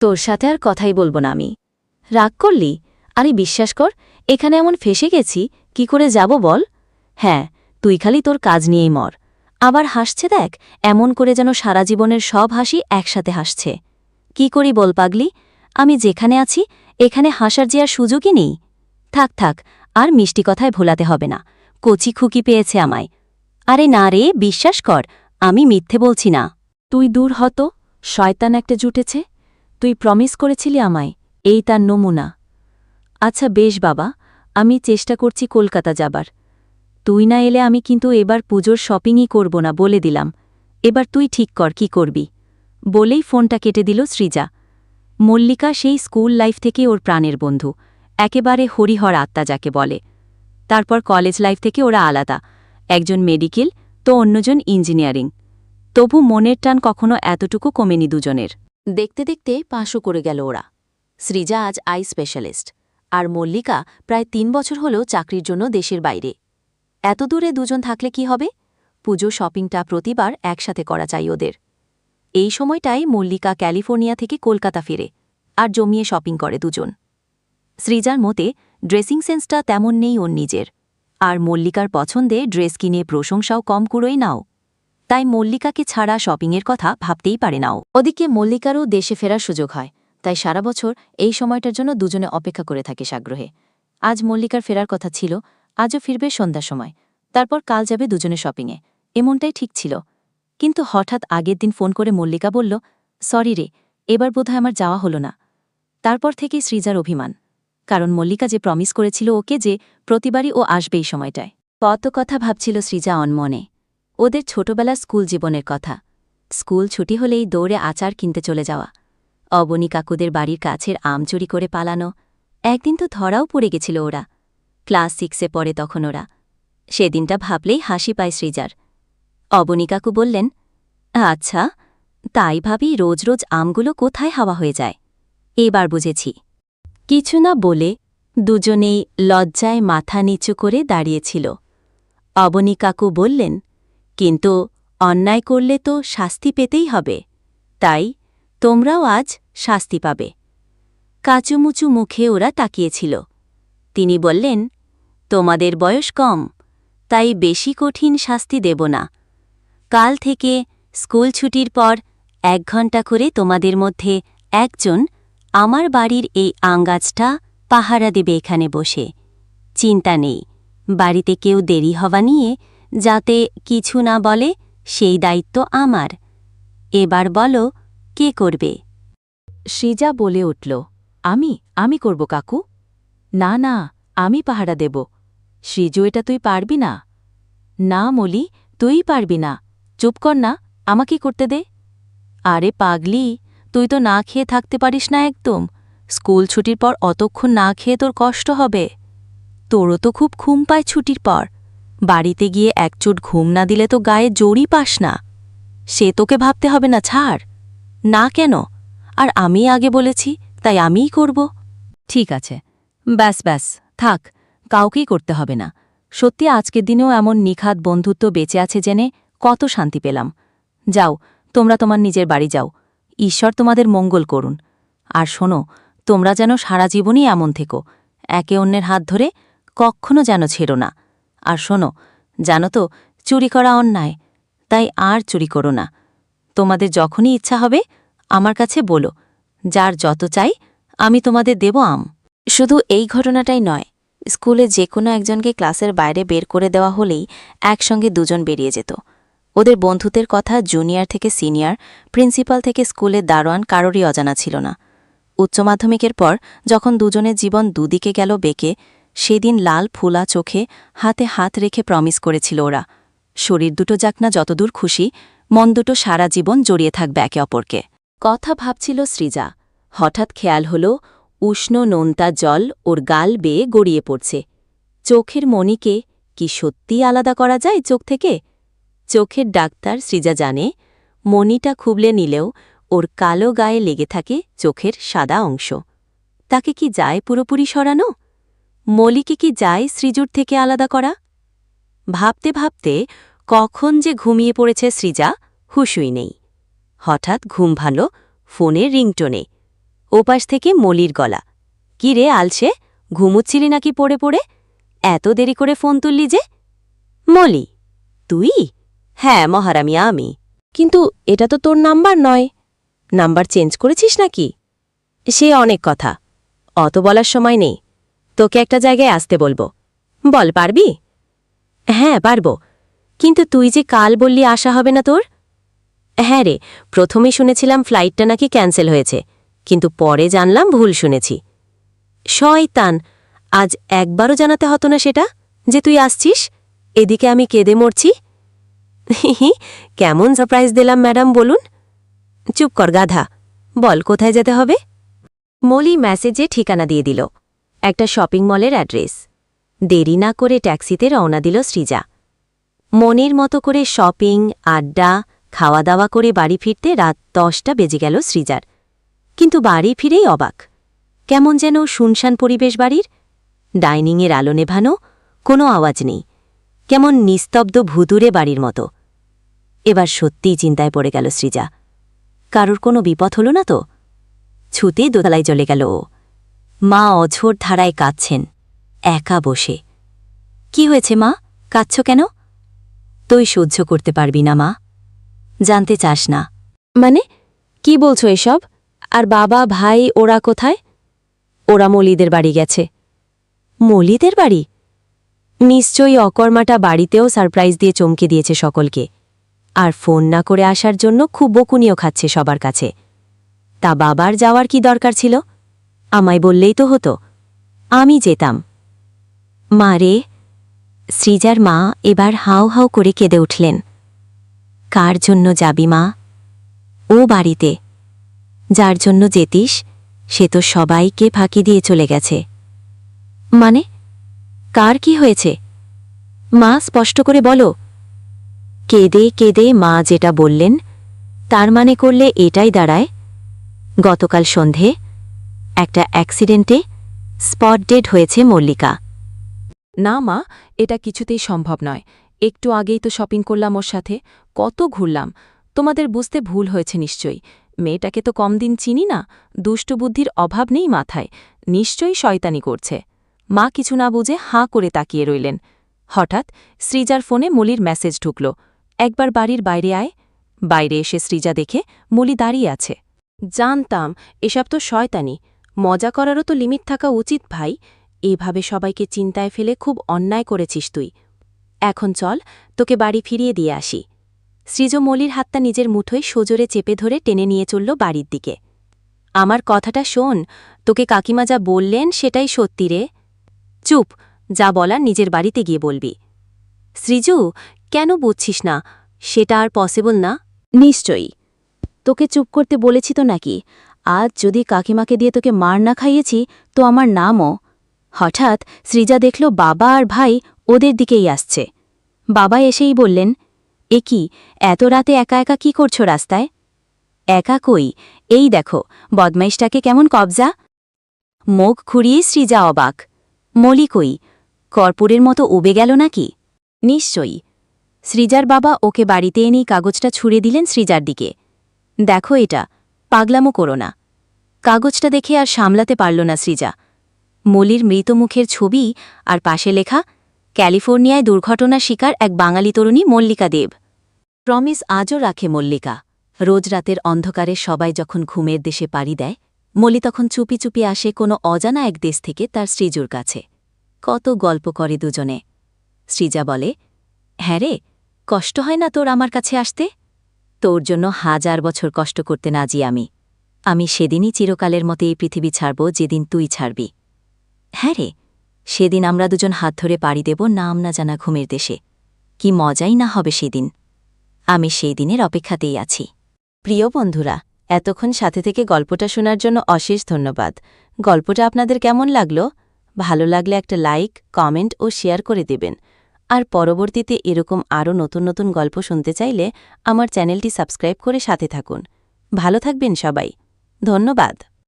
তোর সাথে আর কথাই বলব না আমি। রাগ করলি? আরে বিশ্বাস কর, এখানে এমন ফেসে গেছি, কি করে যাব বল? হ্যাঁ তুই খালি তোর কাজ নিয়েই মর। আবার হাসছে দেখ, এমন করে যেন সারা জীবনের সব হাসি একসাথে হাসছে। কি করি বল পাগলি? আমি যেখানে আছি, এখানে হাসার যে আর সুযোগই নেই। থাক থাক, আর মিষ্টি কথায় ভোলাতে হবে না। কচি খুকি পেয়েছে আমায়। আরে না রে, বিশ্বাস কর, আমি মিথ্যে বলছি না। তুই দূর হতো শয়তান একটা জুটেছে। তুই প্রমিস করেছিলি আমায়, এই তার নমুনা। আচ্ছা বেশ বাবা, আমি চেষ্টা করছি কলকাতা যাবার। তুই না এলে আমি কিন্তু এবার পুজোর শপিংই করব না বলে দিলাম। এবার তুই ঠিক কর কি করবি। বলেই ফোনটা কেটে দিল সৃজা। মল্লিকা সেই স্কুল লাইফ থেকে ওর প্রাণের বন্ধু। একেবারে হরিহর আত্মা যাকে বলে। তারপর কলেজ লাইফ থেকে ওরা আলাদা। একজন মেডিকেল, তো অন্যজন ইঞ্জিনিয়ারিং। তবু মনের টান কখনো এতটুকু কমেনি দুজনের। দেখতে দেখতে পাঁশও করে গেল ওরা। সৃজা আজ আই স্পেশালিস্ট, আর মল্লিকা প্রায় তিন বছর হল চাকরির জন্য দেশের বাইরে। এত দূরে দুজন থাকলে কি হবে? পুজো শপিংটা প্রতিবার একসাথে করা চাই ওদের। এই সময়টাই মল্লিকা ক্যালিফোর্নিয়া থেকে কলকাতা ফিরে, আর জমিয়ে শপিং করে দুজন। সৃজার মতে ড্রেসিং সেন্সটা তেমন নেই ওর নিজের, আর মল্লিকার পছন্দে ড্রেস কিনে প্রশংসাও কম কুড়োই নাও। তাই মল্লিকাকে ছাড়া শপিংয়ের কথা ভাবতেই পারে নাও। ওদিকে মল্লিকারও দেশে ফেরার সুযোগ হয়, তাই সারা বছর এই সময়টার জন্য দুজনে অপেক্ষা করে থাকে সাগ্রহে। আজ মল্লিকার ফেরার কথা ছিল, আজও ফিরবে সন্ধ্যার সময়। তারপর কাল যাবে দুজনে শপিংয়ে, এমনটাই ঠিক ছিল। কিন্তু হঠাৎ আগের দিন ফোন করে মল্লিকা বলল, সরি রে, এবার বোধহয় আমার যাওয়া হলো না। তারপর থেকেই সৃজার অভিমান, কারণ মল্লিকা যে প্রমিস করেছিল ওকে যে প্রতিবারই ও আসবে এই সময়টায়। কত কথা ভাবছিল সৃজা অনমনে। ওদের ছোটবেলা স্কুল জীবনের কথা। স্কুল ছুটি হলেই দৌড়ে আচার কিনতে চলে যাওয়া। অবনী কাকুদের বাড়ির কাছের আম চুরি করে পালানো। একদিন তো ধরাও পড়ে গেছিল ওরা। ক্লাস সিক্সে পড়ে তখন ওরা। সেদিনটা ভাবলেই হাসি পায় সৃজার অবনী কাকু বললেন আচ্ছা তাই ভাবি রোজ রোজ আমগুলো কোথায় হাওয়া হয়ে যায়? এবার বুঝেছি। কিছু না বলে দুজনেই লজ্জায় মাথা নিচু করে দাঁড়িয়েছিল। অবনী কাকু বললেন কিন্তু অন্যায় করলে তো শাস্তি পেতেই হবে। তাই তোমরাও আজ শাস্তি পাবে। কাচুমুচু মুখে ওরা তাকিয়েছিল। তিনি বললেন, তোমাদের বয়স কম, তাই বেশি কঠিন শাস্তি দেব না। কাল থেকে স্কুল ছুটির পর এক ঘণ্টা করে তোমাদের মধ্যে একজন আমার বাড়ির এই আঙ্গাজটা পাহারা দেবে এখানে বসে। চিন্তা নেই, বাড়িতে কেউ দেরি হওয়া নিয়ে যাতে কিছু না বলে, সেই দায়িত্ব আমার। এবার বলো, কে করবে? সৃজা বলে উঠল, আমি আমি করব কাকু। না না, আমি পাহারা দেব। সৃজু, এটা তুই পারবি না? না, মলি, তুই পারবি না। চুপ কর না, আমাকে করতে দে। আরে পাগলি, তুই তো না খেয়ে থাকতে পারিস না একদম। স্কুল ছুটির পর অতক্ষণ না খেয়ে তোর কষ্ট হবে। তোরও তো খুব ঘুম পায় ছুটির পর। বাড়িতে গিয়ে একচুট ঘুম না দিলে তো গায়ে জোরই পাস না। সে তোকে ভাবতে হবে না, ছাড়। না কেন? আর আমি আগে বলেছি, তাই আমিই করব। ঠিক আছে। ব্যাস ব্যাস, থাক, কাউকেই করতে হবে না। সত্যি আজকের দিনেও এমন নিখাত বন্ধুত্ব বেঁচে আছে জেনে কত শান্তি পেলাম। যাও, তোমরা তোমার নিজের বাড়ি যাও। ঈশ্বর তোমাদের মঙ্গল করুন। আর শোনো, তোমরা যেন সারা জীবনই এমন থেকো। একে অন্যের হাত ধরে কখনো যেন ছেড়ো না। আর শোনো, জানো তো, চুরি করা অন্যায়, তাই আর চুরি করো না। তোমাদের যখনই ইচ্ছা হবে, আমার কাছে বলো, যার যত চাই, আমি তোমাদের দেব আম। শুধু এই ঘটনাটাই নয়, স্কুলে যে কোনো একজনকে ক্লাসের বাইরে বের করে দেওয়া হলেই একসঙ্গে দুজন বেরিয়ে যেত। ওদের বন্ধুত্বের কথা জুনিয়র থেকে সিনিয়র, প্রিন্সিপাল থেকে স্কুলের দারোয়ান কারোরই অজানা ছিল না। উচ্চ মাধ্যমিকের পর, যখন দুজনের জীবন দুদিকে গেল বেঁকে সেদিন লাল ফুলা চোখে হাতে হাত রেখে প্রমিস করেছিল ওরা। শরীর দুটো যাক না যতদূর খুশি, মন দুটো সারা জীবন জড়িয়ে থাকবে একে অপরকে। কথা ভাবছিল সৃজা। হঠাৎ খেয়াল হল, উষ্ণ নোনতা জল ওর গাল বেয়ে গড়িয়ে পড়ছে। চোখের মণিকে কি সত্যি আলাদা করা যায় চোখ থেকে? চোখের ডাক্তার সৃজা জানে, মণিটা খুবলে নিলেও ওর কালো গায়ে লেগে থাকে চোখের সাদা অংশ। তাকে কি যায় পুরোপুরি সরানো? মলিকে কি যায় সৃজুর থেকে আলাদা করা? ভাবতে ভাবতে কখন যে ঘুমিয়ে পড়েছে সৃজা হুশুই নেই। হঠাৎ ঘুম ভালো, ফোনে রিংটোনে। ওপাশ থেকে মলির গলা। কি রে আলছে, ঘুমুচ্ছিলি নাকি পড়ে পড়ে? এত দেরি করে ফোন তুললি যে? মলি, তুই? হ্যাঁ মহারামি আমি। কিন্তু এটা তো তোর নাম্বার নয়। নাম্বার চেঞ্জ করেছিস নাকি? সে অনেক কথা। অত বলার সময় নেই। তোকে একটা জায়গায় আসতে বলব। বল, পারবি? হ্যাঁ পারব। কিন্তু তুই যে কাল বললি আসা হবে না তোর? হ্যাঁ রে প্রথমে শুনেছিলাম ফ্লাইটটা নাকি ক্যান্সেল হয়েছে, কিন্তু পরে জানলাম ভুল শুনেছি। শয়তান, আজ একবারও জানাতে হতো না সেটা, যে তুই আসছিস? এদিকে আমি কেঁদে মরছি? হি কেমন সারপ্রাইজ দিলাম ম্যাডাম, বলুন। চুপ কর গাধা, বল কোথায় যেতে হবে? মলি মেসেজে ঠিকানা দিয়ে দিল। একটা শপিং মলের অ্যাড্রেস। দেরি না করে ট্যাক্সিতে রওনা দিল সৃজা। মনের মতো করে শপিং, আড্ডা খাওয়া দাওয়া করে বাড়ি ফিরতে রাত দশটা বেজে গেল সৃজার। কিন্তু বাড়ি ফিরেই অবাক। কেমন যেন শুনশান পরিবেশ বাড়ির। ডাইনিংয়ের আলো নেভানো, কোনো আওয়াজ নেই। কেমন নিস্তব্ধ ভুতুরে বাড়ির মতো। এবার সত্যিই চিন্তায় পড়ে গেল সৃজা। কারোর কোনো বিপদ হল না তো? ছুতে দোতলায় চলে গেল ও। মা অঝোর ধারায় কাঁদছেন। একা বসে। কি হয়েছে মা? কাঁদছ কেন? তুই সহ্য করতে পারবি না মা। জানতে চাস না। মানে? কি বলছো এসব? আর বাবা ভাই ওরা কোথায়? ওরা মলিদের বাড়ি গেছে। মলিদের বাড়ি? নিশ্চয়ই অকর্মাটা বাড়িতেও সারপ্রাইজ দিয়ে চমকে দিয়েছে সকলকে। আর ফোন না করে আসার জন্য খুব বকুনিও খাচ্ছে সবার কাছে। তা বাবার যাওয়ার কি দরকার ছিল? আমায় বললেই তো হতো। আমি যেতাম। মা রে সৃজার মা এবার হাউ হাউ করে কেঁদে উঠলেন। কার জন্য যাবি মা? ও বাড়িতে। যার জন্য যেতিস, সে তো সবাইকে ফাঁকি দিয়ে চলে গেছে। মানে কার কি হয়েছে? মা স্পষ্ট করে বলো। কেঁদে কেঁদে মা যেটা বললেন, তার মানে করলে এটাই দাঁড়ায়? গতকাল সন্ধে একটা অ্যাক্সিডেন্টে স্পট ডেড হয়েছে মল্লিকা। না মা, এটা কিছুতেই সম্ভব নয়। একটু আগেই তো শপিং করলাম ওর সাথে। কত ঘুরলাম। তোমাদের বুঝতে ভুল হয়েছে নিশ্চয়ই। মেয়েটাকে তো কম দিন চিনি না। দুষ্টু বুদ্ধির অভাব নেই মাথায়। নিশ্চয়ই শয়তানি করছে। মা কিছু না বুঝে হাঁ করে তাকিয়ে রইলেন। হঠাৎ শ্রীজার ফোনে মলির মেসেজ ঢুকল। একবার বাড়ির বাইরে আয়। বাইরে এসে শ্রীজা দেখে মলি দাঁড়িয়ে আছে। জানতাম, এসব তো শয়তানি। মজা করারও তো লিমিট থাকা উচিত, ভাই। এভাবে সবাইকে চিন্তায় ফেলে খুব অন্যায় করেছিস তুই। এখন চল, তোকে বাড়ি ফিরিয়ে দিয়ে আসি। সৃজ মলির হাতটা নিজের মুঠোয় সোজরে চেপে ধরে টেনে নিয়ে চলল বাড়ির দিকে। আমার কথাটা শোন, তোকে কাকিমা যা বললেন সেটাই সত্যি রে। চুপ, যা বলার নিজের বাড়িতে গিয়ে বলবি। সৃজু, কেন বুঝছিস না? সেটা আর পসিবল না? নিশ্চয়ই। তোকে চুপ করতে বলেছি তো নাকি? আজ যদি কাকিমাকে দিয়ে তোকে মার না খাইয়েছি, তো আমার নামও। হঠাৎ সৃজা দেখল বাবা আর ভাই ওদের দিকেই আসছে। বাবা এসেই বললেন, এ কি, এত রাতে একা একা কি করছ রাস্তায়? একা কই? এই দেখো, বদমাইশটাকে কেমন কবজা? মুখ ঘুরিয়ে সৃজা অবাক। মলি কই? কর্পূরের মতো উবে গেল নাকি? নিশ্চয়ই। সৃজার বাবা ওকে বাড়িতে এনেই কাগজটা ছুঁড়ে দিলেন সৃজার দিকে। দেখো এটা, পাগলামো করো না। কাগজটা দেখে আর সামলাতে পারল না সৃজা। মলির মৃত মুখের ছবি আর পাশে লেখা, ক্যালিফোর্নিয়ায় দুর্ঘটনা শিকার এক বাঙালি তরুণী মল্লিকা দেব। প্রমিস আজও রাখে মল্লিকা। রোজ রাতের অন্ধকারে সবাই যখন ঘুমের দেশে পাড়ি দেয় মল্লি তখন চুপি চুপি আসে কোনো অজানা এক দেশ থেকে তার শ্রীজুর কাছে। কত গল্প করে দুজনে। শ্রীজা বলে হ্যাঁ রে, কষ্ট হয় না তোর আমার কাছে আসতে? তোর জন্য হাজার বছর কষ্ট করতে নাজি আমি। আমি সেদিনই চিরকালের মতো এই পৃথিবী ছাড়ব যেদিন তুই ছাড়বি। হ্যাঁ রে, সেদিন আমরা দুজন হাত ধরে পাড়ি দেব নাম না জানা ঘুমের দেশে। কি মজাই না হবে সেদিন। আমি সেই দিনের অপেক্ষাতেই আছি। প্রিয় বন্ধুরা, এতক্ষণ সাথে থেকে গল্পটা শোনার জন্য অশেষ ধন্যবাদ। গল্পটা আপনাদের কেমন লাগল? ভালো লাগলে একটা লাইক, কমেন্ট ও শেয়ার করে দেবেন। আর পরবর্তীতে এরকম আরও নতুন নতুন গল্প শুনতে চাইলে আমার চ্যানেলটি সাবস্ক্রাইব করে সাথে থাকুন। ভালো থাকবেন সবাই। ধন্যবাদ।